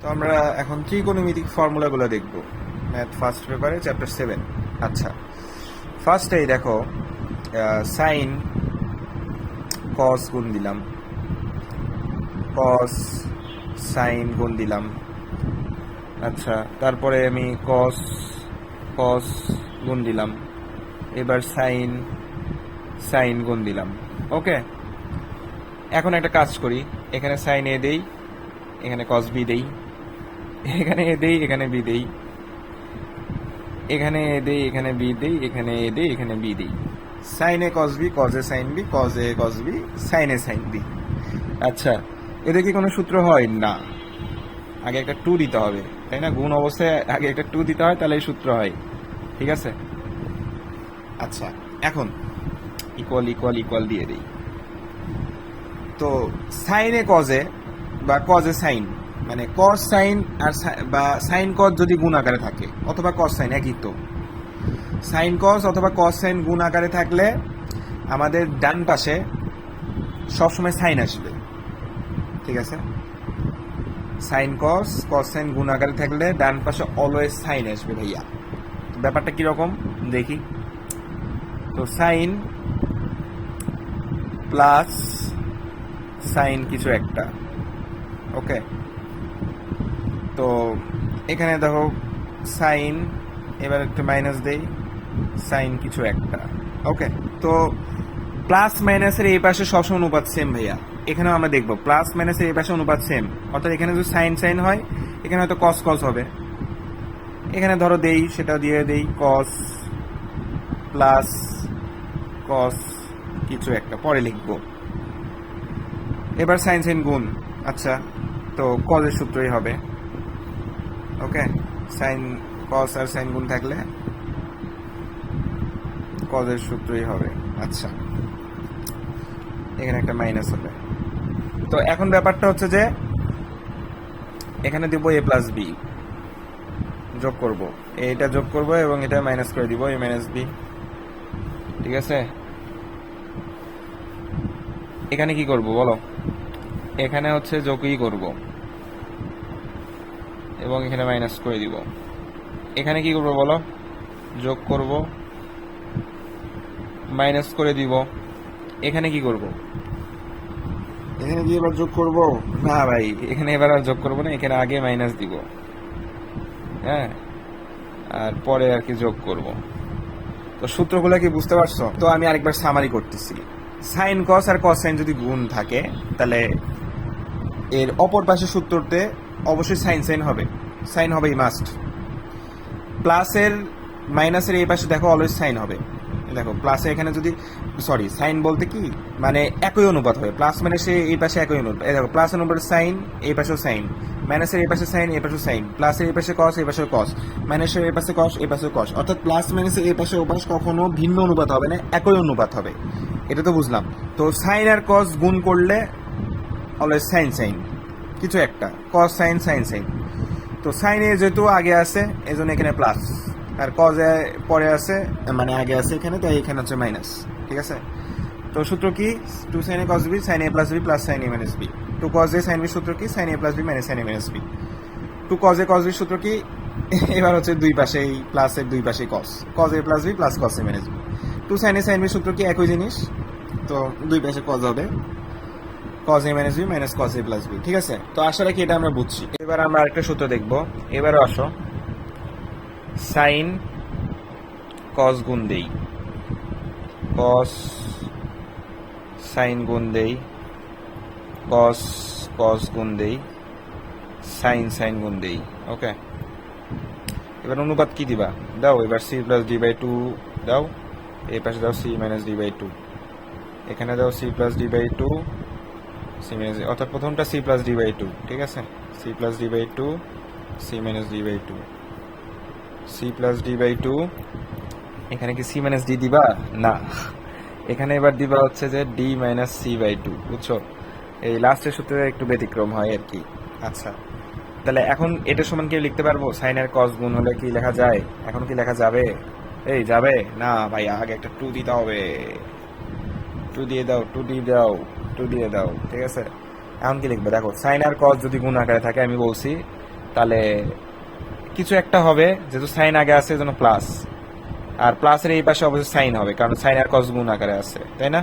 তো আমরা এখন ত্রিকোণমিতিক ফর্মুলাগুলো দেখব। ম্যাথ ফার্স্ট পেপারে, চ্যাপ্টার সেভেন। আচ্ছা ফার্স্টেই দেখো সাইন কস গুণ দিলাম। কস সাইন গুণ দিলাম। আচ্ছা তারপরে আমি কস কস গুণ দিলাম। এবার সাইন সাইন গুণ দিলাম। ওকে? এখন একটা কাজ করি। এখানে সাইন এ দেই, এখানে কস বি দেই। এখানে এ দেই, এখানে বি দেই। এখানে এ দেই, এখানে বি দেই, এখানে এ দেই, এখানে বি দেই। Sine cos B cos sine B cos cos B sine sine B. আচ্ছা এদের কি কোনো সূত্র হয়? না। আগে একটা টু দিতে হবে, তাই না? গুণ অবস্থায় আগে একটা টু দিতে হয়, তাহলে এই সূত্র হয়। ঠিক আছে? আচ্ছা এখন ইকুয়াল ইকুয়াল ইকুয়াল দিয়ে দিই। তো সাইনে কজে বা কজে সাইন মানে কস সাইন আর বা সাইন কজ যদি গুণ আকারে থাকে, অথবা কস সাইন একই তো। সাইন কস অথবা কস সাইন গুণ আকারে থাকলে আমাদের ডান পাশে সবসময় সাইন আসবে। ঠিক আছে? সাইন কস কস সাইন গুণ আকারে থাকলে ডান পাশে অলওয়েজ সাইন আসবে ভাইয়া। ব্যাপারটা কীরকম? দেখি। তো সাইন প্লাস সাইন কিছু একটা। ওকে তো এখানে দেখো সাইন, এবার একটু মাইনাস দেই, সাইন কিছু একটা। ওকে তো প্লাস মাইনাসের এই পাশে সবসময় অনুপাত সেম ভাইয়া। এখানেও আমরা দেখব প্লাস মাইনাসের এই পাশে অনুপাত সেম অর্থাৎ এখানে যদি সাইন সাইন হয়, এখানে হয়তো কস কস হবে। এখানে ধরো দেই, সেটা দিয়ে দেই কস প্লাস কস কিছু একটা, পরে লিখব। এবার সাইন সাইন গুণ আচ্ছা তো কজের সূত্রই হবে। ওকে সাইন কস আর সাইন গুণ থাকলে কজের সূত্রই হবে। আচ্ছা। এখানে একটা মাইনাস হবে। তো এখন ব্যাপারটা হচ্ছে যে এখানে দিব এ প্লাস বি যোগ করব। এটা যোগ করব এবং এটা মাইনাস করে দিব এ মাইনাস বি ঠিক আছে? এখানে কি করব বলো? এখানে হচ্ছে যোগই করব। এবং এখানে মাইনাস করে দিব। এখানে কি করব বলো? যোগ করব। মাইনাস করে দিব। এখানে কি করব? এখানে কি এবার যোগ করব? না ভাই এখানে এবার আর যোগ করব না এখানে আগে মাইনাস দিব। হ্যাঁ? আর পরে আর কি যোগ করব। তো সূত্রগুলো কি বুঝতে পারছ? তো আমি আরেকবার সামারি করতেছি। সাইন কস আর কস সাইন যদি গুণ থাকে তাহলে এর অপর পাশে সূত্রতে অবশ্যই সাইন সাইন হবে। সাইন হবেই মাস্ট প্লাসের মাইনাসের এই পাশে দেখো অলওয়েজ সাইন হবে। দেখো প্লাসে এখানে যদি সরি সাইন বলতে কি? মানে একই অনুপাত হবে। প্লাস মানে সে এই পাশে একই অনুপাত। দেখো প্লাস অনুপাত সাইন, এই পাশেও সাইন। মাইনাসের এই পাশে সাইন, এই পাশে সাইন। প্লাসের এই পাশে কস এই পাশে কস মাইনাসের এই পাশে কস এই পাশে কস অর্থাৎ প্লাস মাইনাসের এই পাশে ও পাশ কখনো ভিন্ন অনুপাত হবে না, একই অনুপাত হবে। এটা তো বুঝলাম। তো সাইন আর কস গুণ করলে অলওয়েজ সাইন সাইন। কিছু একটা কস সাইন সাইন সাইন তো সাইনে যেহেতু আগে আছে এই জন্য এখানে প্লাস আর কজে পরে আছে মানে আগে আছে এখানে, তাই এখানে হচ্ছে মাইনাস ঠিক আছে? তো সূত্র কি? Two sine A cos B sine A plus B plus sine A minus B two cos A sine B সূত্র কি? Sine A plus B minus sine A minus B two cos A cos B সূত্র কি? এবার হচ্ছে দুই পাশেই প্লাসের দুই পাশে cos cos A plus B plus cos A minus B two sine A sine B সূত্র কি? একই জিনিস। তো দুই পাশে কজ হবে। Cos A minus B minus cos A plus B ঠিক আছে? তো আশা রাখি এটা আমরা বুঝছি। এবার আমরা আরেকটা সূত্র দেখব। এবারও আসো। সাইন কস গুণ দেই। কস সাইন গুণ দেই। কস কস গুণ দেই। সাইন সাইন গুণ দেই। ওকে এবার অনুপাত কি দিবা? দাও, এবার C plus D by two দাও। এই পাশে দাও C minus D by two এখানে দাও C plus D by two C অর্থাৎ প্রথমটা C plus D by two ঠিক আছে? C plus D by two C minus D by two C plus D by two এখানে কি C minus D দিবা? না। এখানে এবার দিবা হচ্ছে যে D minus C by two বুঝছ? এই লাস্টের সূত্রে একটু ব্যতিক্রম হয় আর কি। আচ্ছা। তাহলে এখন এটা সমান কি লিখতে পারব? সাইনের কস গুণ হলে কি লেখা যায়? এখন কি লেখা যাবে? এই যাবে? না ভাই, আগে একটা টু দিতে হবে। টু দিয়ে দাও টু দিয়ে দাও। টু দিয়ে দাও, ঠিক আছে? এখন কি লিখবে? দেখো সাইন আর কস যদি গুণ আকারে থাকে, আমি বলছি, তাহলে কিছু একটা হবে, যেহেতু সাইন আগে আছে, এজন্য প্লাস আর প্লাসের এই পাশে অবশ্যই সাইন হবে, কারণ সাইন আর কস গুণ আকারে আছে, তাই না?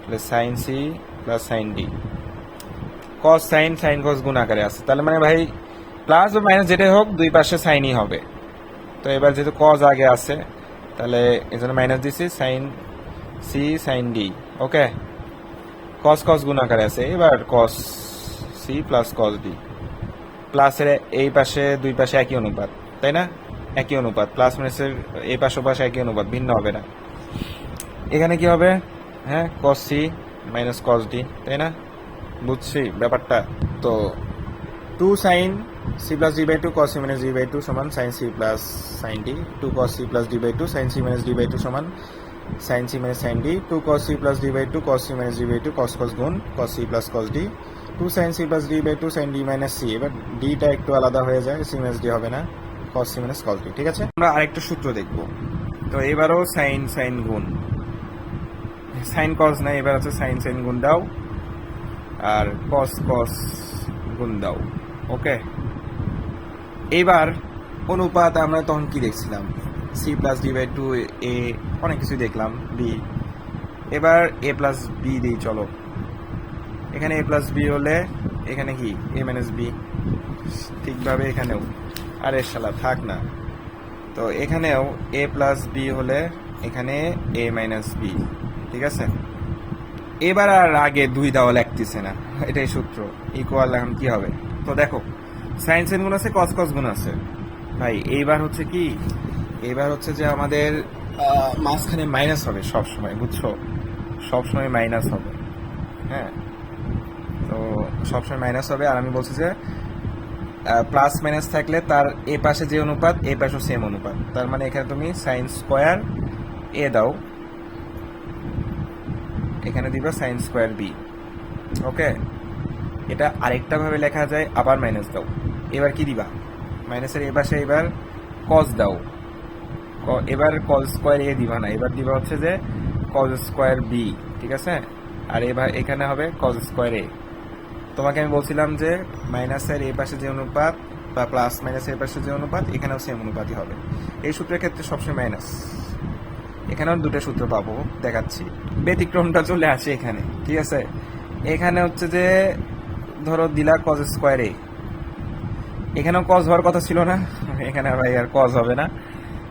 তাহলে sine C plus sine D cos sine sine cos গুণ আকারে আছে। তাহলে মানে ভাই প্লাস বা মাইনাস যেটাই হোক, দুই পাশে সাইনই হবে। তো এবার যেহেতু কজ আগে আছে, তাহলে এই জন্য মাইনাস দিছি sine C sine D okay cos cos গুণ আকারে আছে, এবার cos C plus cos D প্লাসের এই পাশে, দুই পাশে একই অনুপাত, তাই না? একই অনুপাত প্লাস মাইনাসের এই পাশে পাশে একই অনুপাত, ভিন্ন হবে না। এখানে কি হবে? হ্যাঁ cos C minus cos D তাই না? বুঝছি ব্যাপারটা। তো two sine C plus D by two cos C minus D by two সমান sine C plus sine D two cos C plus D by two sine C minus D by two সমান sine C minus sine D two cos C plus D by two cos C minus D by two cos cos গুণ cos C plus cos D two sine C plus D by two sine D minus C এবার ডিটা একটু আলাদা হয়ে যায় C minus D হবে না cos C minus cos D ঠিক আছে? আমরা আরেকটা সূত্র দেখব। তো এবারও সাইন সাইন গুণ। সাইন কস না এবার আছে সাইন সাইন গুণ দাও, আর কস কস গুণ দাও ওকে এবার অনুপাত আমরা তখন কি দেখছিলাম? C plus D by two এ অনেক কিছুই দেখলাম বি এবার এ প্লাস বি দিই, চলো। এখানে এ প্লাস বি হলে এখানে কি? এ মাইনাস বি ঠিকভাবে এখানেও। আরে শালা, থাক না। তো এখানেও এ প্লাস বি হলে এখানে এ মাইনাস বি ঠিক আছে? এবার আর আগে দুই দেওয়া লাগতেছে না। এটাই সূত্র। ইকুয়াল এখন কি হবে? তো দেখো সাইন গুণ আছে কস কস গুণ আছে। ভাই, এইবার হচ্ছে কি? এইবার হচ্ছে যে আমাদের মাঝখানে মাইনাস হবে সব সময় বুঝছ? সব সময় মাইনাস হবে হ্যাঁ? তো সবসময় মাইনাস হবে, আর আমি বলছি যে প্লাস মাইনাস থাকলে তার এ পাশে যে অনুপাত, এ পাশেও সেম অনুপাত। তার মানে এখানে তুমি সাইন স্কোয়ার এ দাও। এখানে দিবা সাইন স্কোয়ার বি ওকে এটা আরেকটা ভাবে লেখা যায়, আবার মাইনাস দাও। এবার কি দিবা? মাইনাসের এ পাশে এবার কস দাও। এবার কজ স্কোয়ার এ দিবা না। এবার দিবা হচ্ছে যে কস স্কোয়ার বি ঠিক আছে? আর এবার এখানে হবে কস স্কোয়ার এ তোমাকে আমি বলছিলাম যে মাইনাসের এই পাশে যে অনুপাত বা প্লাস মাইনাসের এই পাশে যে অনুপাত, এখানেও সেম অনুপাতই হবে। এই সূত্রের ক্ষেত্রে সবসময় মাইনাস এখানেও দুটো সূত্র পাবো, দেখাচ্ছি। ব্যতিক্রমটা চলে আসে এখানে, ঠিক আছে? এখানে হচ্ছে যে ধরো দিলা কজ স্কোয়ার এ এখানেও কজ হওয়ার কথা ছিল না, এখানে ভাই আর কজ হবে না।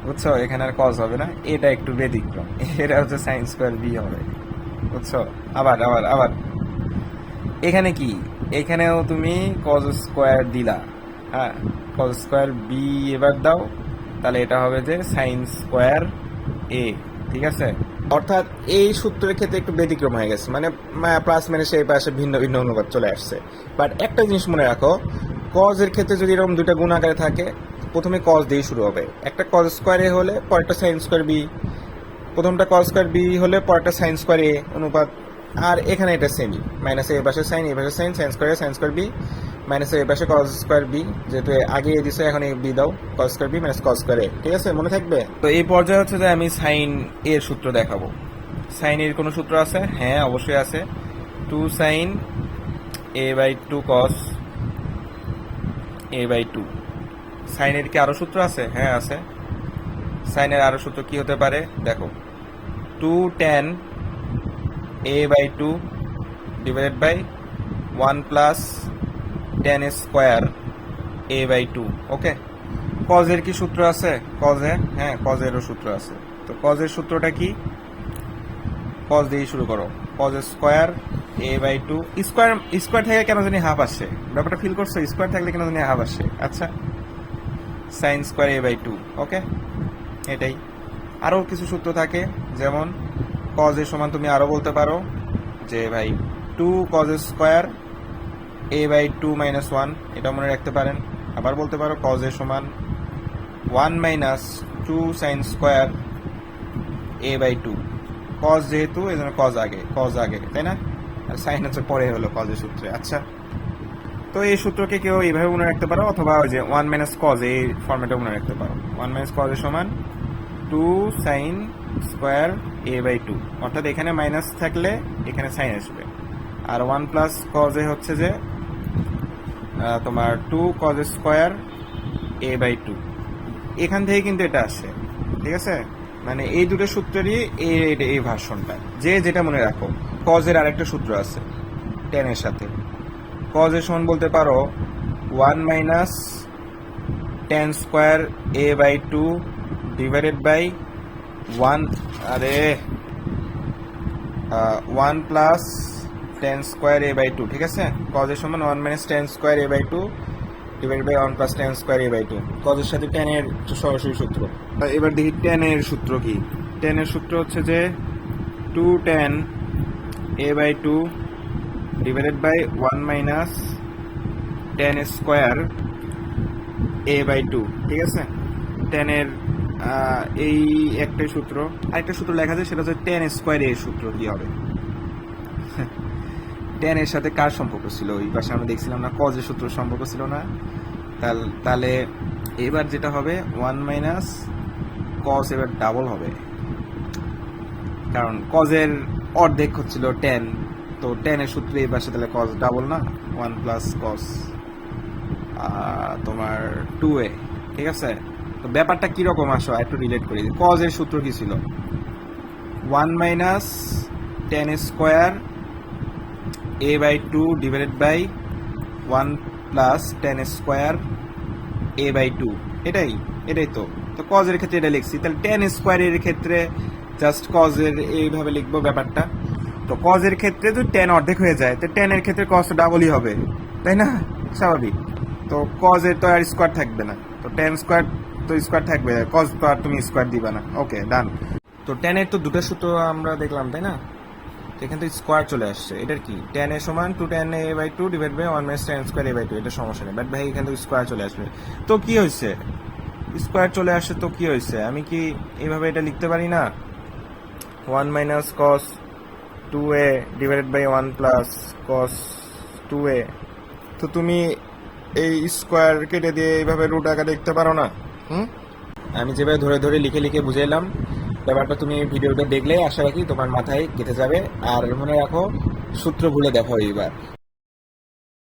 বুঝছ? এখানে আর কজ হবে না। এটা একটু ব্যতিক্রম। এটা হচ্ছে সাইন স্কোয়ার বি হবে। বুঝছ? আবার আবার আবার। এখানে কি? এখানেও তুমি কজ স্কোয়ার দিলা। হ্যাঁ কজ স্কোয়ার বি এবার দাও। তাহলে এটা হবে যে সাইন স্কোয়ার এ ঠিক আছে? অর্থাৎ এই সূত্রের ক্ষেত্রে একটু ব্যতিক্রম হয়ে গেছে। মানে প্লাস মানে সেই পাশে ভিন্ন ভিন্ন অনুপাত চলে আসছে। বাট একটা জিনিস মনে রাখো কজের ক্ষেত্রে যদি এরকম দুইটা গুণ আকারে থাকে প্রথমে কজ দিয়ে শুরু হবে। একটা কজ স্কোয়ার এ হলে পরেরটা সাইন স্কোয়ার বি প্রথমটা কজ স্কোয়ার বি হলে পরেরটা সাইন স্কোয়ার এ অনুপাত। আর এখানে এটা সেমই মাইনাস এ পাশে সাইন এ পাশে sine sine square A sine square B minus A পাশে কজ স্কোয়ার বি যেহেতু আগে এ দিছে, এখন এ বি দাও। Cos square B minus cos square A ঠিক আছে, মনে থাকবে? তো এই পর্যায়ে হচ্ছে যে আমি সাইন এর সূত্র দেখাবো। সাইন এর কোনো সূত্র আছে? হ্যাঁ অবশ্যই আছে। Two sine A by two cos A by two সাইনের কি আরও সূত্র আছে? হ্যাঁ আছে। সাইনের আরও সূত্র কি হতে পারে? দেখো। Two tan A by two divided by one plus tan square A by two okay কজের কি সূত্র আছে? কজে হ্যাঁ কজেরও সূত্র আছে। তো কজের সূত্রটা কি? কজ দিয়ে শুরু করো। Cos square A by two square square থেকে কেন জানি হাফ আসছে? ব্যাপারটা ফিল করছ? স্কোয়ার থাকলে কেন জানি হাফ আসছে? আচ্ছা। Sine square A by two okay এটাই। আরও কিছু সূত্র থাকে, যেমন কজ এর সমান তুমি আরও বলতে পারো যে ভাই two cos square A by two minus one এটা মনে রাখতে পারেন। আবার বলতে পারো কজ এর সমান one minus two sine square A by two cos যেহেতু এই জন্য কজ আগে কজ আগে, তাই না? আর সাইন হচ্ছে পরে হলো কজের সূত্রে। আচ্ছা। তো এই সূত্রকে কেউ এইভাবে মনে রাখতে পারো, অথবা ওই যে ওয়ান মাইনাস কজ এই ফর্মেটে মনে রাখতে পারো। ওয়ান মাইনাস কজের সমান two sine square A by two অর্থাৎ এখানে মাইনাস থাকলে এখানে সাইন আসবে। আর ওয়ান প্লাস কজে হচ্ছে যে তোমার two cos square A by two এখান থেকে কিন্তু এটা আসে, ঠিক আছে? মানে এই দুটো সূত্রেরই এই এই- ভার্সনটা যে যেটা মনে রাখো কজের আরেকটা সূত্র আছে টেনের সাথে। কজের সমান বলতে পারো one minus tan square A by two divided by one আরে one plus tan square A by two ঠিক আছে? কজের সমান one minus tan square A by two divide by one plus tan square A by two কজের সাথে টেনের সরাসরি সূত্র। এবার দেখি টেনের সূত্র কি। টেনের সূত্র হচ্ছে যে two tan A by two divided by one minus tan square A by two ঠিক আছে? টেনের এই একটাই সূত্র, আরেকটা সূত্র লেখা যায় সেটা হচ্ছে টেন স্কোয়ার এর সূত্র কি হবে। টেন এর সাথে কার সম্পর্ক ছিল? ওই পাশে আমরা দেখছিলাম না কজের সূত্র সম্পর্ক ছিল না। তাহলে এবার যেটা হবে ওয়ান মাইনাস কজ এবার ডাবল হবে। কারণ কজের অর্ধেক হচ্ছিল টেন তো টেনের সূত্রে এই পাশে তাহলে কজ ডাবল না ওয়ান প্লাস কজ তোমার টু এ, ঠিক আছে? তো ব্যাপারটা কীরকম আসো, একটু রিলেট করি। কজের সূত্র কি ছিল? One minus tan square A by two divided by one plus tan square A by two এটাই এটাই তো। তো কজের ক্ষেত্রে এটা লিখছি। তাহলে টেন স্কোয়ারের ক্ষেত্রে জাস্ট কজের এইভাবে লিখব ব্যাপারটা। তো কজের ক্ষেত্রে তো টেন অর্ধেক হয়ে যায়, তো টেনের ক্ষেত্রে কজ ডাবলই হবে, তাই না? স্বাভাবিক। তো কজের তো আর স্কোয়ার থাকবে না, তো টেন স্কোয়ার তো স্কোয়ার থাকবে কজ তো আর তুমি স্কোয়ার দিবা না। ওকে ডান তো টেনের তো দুটো সূত্র আমরা দেখলাম, তাই না? এখান থেকে স্কোয়ার চলে আসছে, এটার কি? টেন এর সমান two tan A by two divide by one minus tan square A by two এটা সমস্যা নেই। বাট ভাই, এখান থেকে স্কোয়ার চলে আসবে। তো কি হয়েছে? স্কোয়ার চলে আসছে তো কি হয়েছে? আমি কি এইভাবে এটা লিখতে পারি না? One minus cos two A divided by one plus cos two A তো তুমি এই স্কোয়ার কেটে দিয়ে এইভাবে রুট আকারে দেখতে পারো না? হুম? আমি যেভাবে ধরে ধরে লিখে লিখে বুঝাইলাম ব্যাপারটা তুমি ভিডিওটা দেখলে আশা রাখি তোমার মাথায় গেঁথে যাবে। আর মনে রাখো, সূত্র ভুলে দেখো এইবার।